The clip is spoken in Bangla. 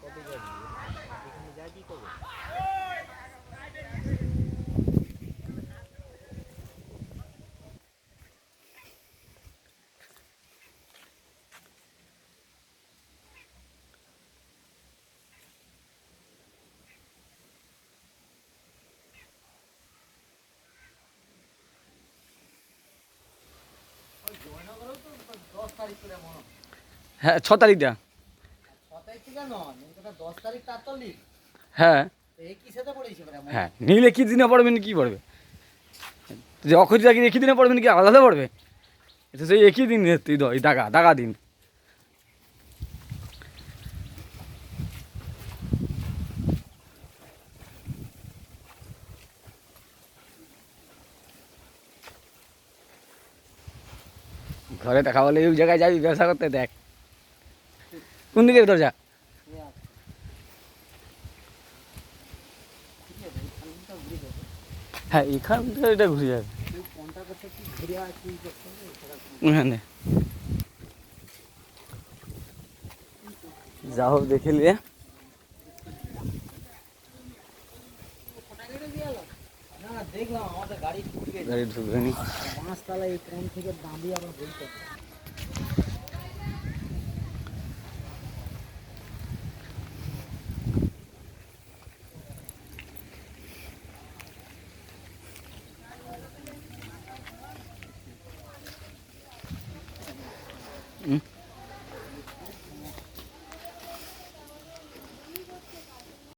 কবে যাবি? এখানে যাবি কবে হ্যাঁ ছ তারিখটা ছ তারিখ থেকে নয় হ্যাঁ। হ্যাঁ নিলে কি দিনে পড়বেন কি পড়বে? যে অক্ষয় চাকরি একই দিনে পড়বেন কি আলাদা পড়বে? এটা সেই একই দিন তুই এই দাগা দাগা দিন। ঘরে দেখা বলে এই জায়গায় যাবি ব্যবসা করতে দেখ। কোন দিকে দরজা? হ্যাঁ এখান থেকে এটা ঘুরে যাবে। ওখানে। যা হোক দেখে নিয়ে। না না দেখলাম আমাদের গাড়ি গাড়ি ঢুকবে নি। পাঁচতলা এই কোন থেকে দাঁড়িয়ে আবার বলতে Hmm?